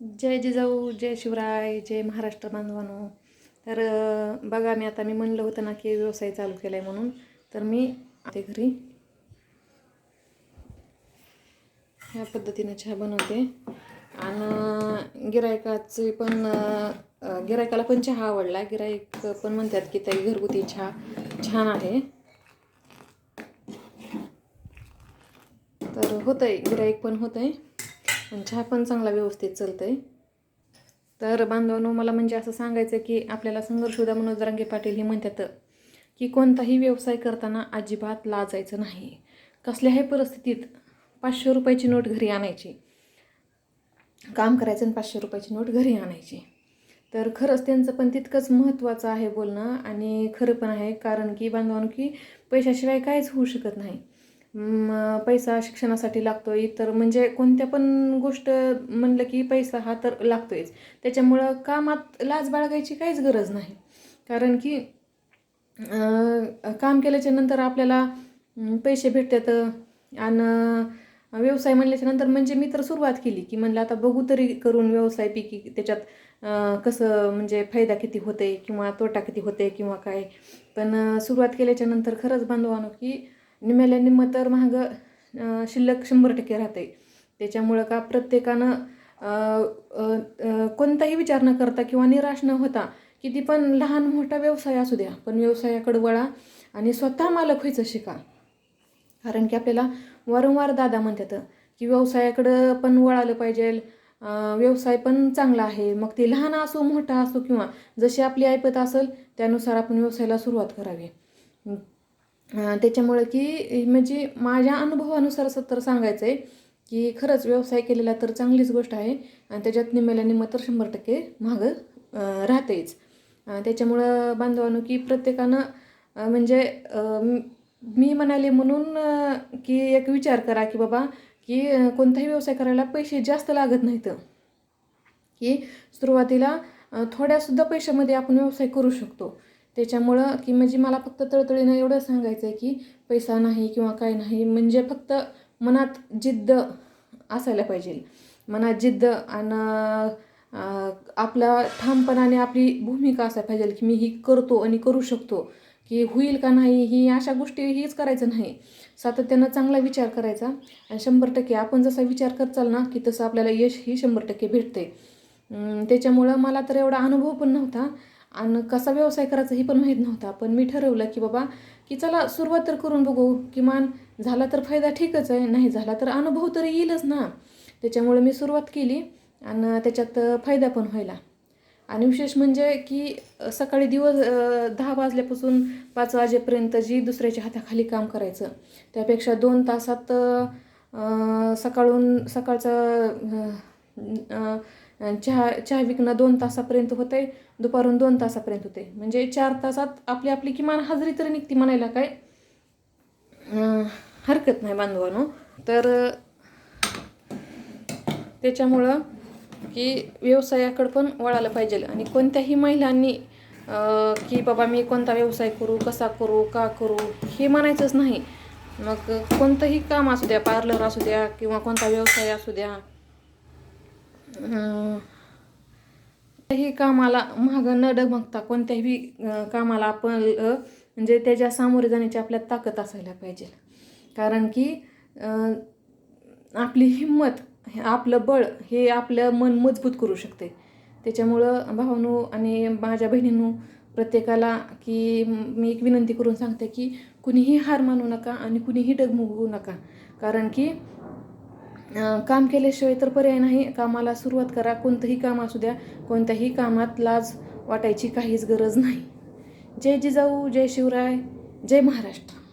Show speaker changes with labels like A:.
A: जय जिजाऊ जय शिवराय जय महाराष्ट्र बांधवानो. तर बघा मी आता मी म्हणलं होतं ना की व्यवसाय चालू केला आहे म्हणून तर मी ते घरी ह्या पद्धतीने चहा बनवते. आणि गिरायकाचे पण गिरायकाला पण चहा आवडला. गिरायक पण म्हणतात की ताई घरगुती चहा छान आहे. तर होतं आहे गिराईक पण होतं आहे म्हणजे आणि चहा पण चांगला व्यवस्थित चालतं आहे तर बांधवांनो मला म्हणजे असं सांगायचं की आपल्याला संघर्षोदा मनोज रंगे पाटील हे म्हणतात की कोणताही व्यवसाय करताना अजिबात लाजायचं नाही. कसल्याही परिस्थितीत पाचशे रुपयाची नोट घरी आणायची. काम करायचं आणि पाचशे रुपयाची नोट घरी आणायची. तर खरंच त्यांचं पण तितकंच महत्त्वाचं आहे बोलणं आणि खरं पण आहे कारण की बांधवांनो की पैशाशिवाय काहीच होऊ शकत नाही. पैसा शिक्षणासाठी लागतो इतर म्हणजे कोणत्या पण गोष्ट म्हणलं की पैसा हा तर लागतोयच. त्याच्यामुळं कामात लाज बाळगायची काहीच गरज नाही. कारण की काम केल्याच्यानंतर आपल्याला पैसे भेटतात आणि व्यवसाय म्हणल्याच्या नंतर म्हणजे मी तर सुरुवात केली की म्हणलं आता बघू तरी करून व्यवसाय पिकी त्याच्यात कसं म्हणजे फायदा किती होते किंवा तोटा किती होते किंवा काय. पण सुरुवात केल्याच्यानंतर खरंच बांधवानो की निम्याल्या निम्म तर महाग शिल्लक शंभर टक्के राहते. त्याच्यामुळं का प्रत्येकानं कोणताही विचार न करता किंवा निराश न होता किती पण लहान मोठा व्यवसाय असू द्या पण व्यवसायाकडे वळा आणि स्वतः मालक व्हायचं शिका. कारण की आपल्याला वारंवार दादा म्हणतात की व्यवसायाकडं पण वळालं पाहिजे व्यवसाय पण चांगला आहे मग ते लहान असो मोठा असो किंवा जशी आपली ऐपत असेल त्यानुसार आपण व्यवसायाला सुरुवात करावी. त्याच्यामुळं की म्हणजे माझ्या अनुभवानुसार असं तर सांगायचं आहे की खरंच व्यवसाय केलेला तर चांगलीच गोष्ट आहे. आणि त्याच्यात निम्म्याला निम्म तर शंभर टक्के मागं राहतेच. त्याच्यामुळं बांधवानो की प्रत्येकानं म्हणजे मी म्हणाले म्हणून की एक विचार करा की बाबा की कोणताही व्यवसाय करायला पैसे जास्त लागत नाहीत. की सुरुवातीला थोड्यासुद्धा पैशामध्ये आपण व्यवसाय करू शकतो. त्याच्यामुळं की म्हणजे मला फक्त तळतळीनं एवढं सांगायचं आहे की पैसा नाही किंवा काय नाही म्हणजे फक्त मनात जिद्द असायला पाहिजे. मनात जिद्द आणि आपला ठामपणाने आपली भूमिका असायला पाहिजे की मी ही करतो आणि करू शकतो. की होईल का नाही ही अशा गोष्टी हीच करायचं नाही. सातत्यानं चांगला विचार करायचा आणि शंभर टक्के आपण जसा विचार करचाल ना की तसं आपल्याला यश ही शंभर टक्के भेटते त्याच्यामुळं मला तर एवढा अनुभव पण नव्हता. आणि कसा व्यवसाय करायचा हे पण माहीत नव्हता. पण मी ठरवलं की बाबा की चला सुरुवात तर करून बघू. किमान झाला तर फायदा ठीकच आहे नाही झाला तर अनुभव तर येईलच ना. त्याच्यामुळे मी सुरुवात केली आणि त्याच्यात फायदा पण व्हायला. आणि विशेष म्हणजे की सकाळी दिवस दहा वाजल्यापासून पाच वाजेपर्यंत जी दुसऱ्याच्या हाताखाली काम करायचं त्यापेक्षा दोन तासात सकाळून सकाळचं चहा चहा विकणं दोन तासापर्यंत होते दुपारून दोन तासापर्यंत होते म्हणजे चार तासात आपली आपली किमान हजेरी तरी निघती म्हणायला काय? हरकत नाही बांधवानो. तर त्याच्यामुळं की व्यवसायाकडं पण वळायला पाहिजे. आणि कोणत्याही महिलांनी की बाबा मी कोणता व्यवसाय करू कसा करू का करू हे म्हणायचंच नाही. मग कोणतंही काम असू द्या पार्लर असू द्या किंवा कोणता व्यवसाय असू द्या कोणत्याही कामाला मागं न डगमगता कोणत्याही कामाला आपण म्हणजे त्याच्या सामोरे जाण्याची आपल्यात ताकद असायला पाहिजे. कारण की आपली हिंमत आपलं बळ हे आपलं मन मजबूत करू शकते. त्याच्यामुळं भावानू आणि माझ्या बहिणींनो प्रत्येकाला की मी एक विनंती करून सांगते की कुणीही हार मानू नका आणि कुणीही डगमगू नका. कारण की काम केल्याशिवाय तर पर्याय नाही. कामाला सुरुवात करा. कोणतंही काम असू द्या. कोणत्याही कामात लाज वाटायची काहीच गरज नाही. जय जिजाऊ जय शिवराय जय महाराष्ट्र.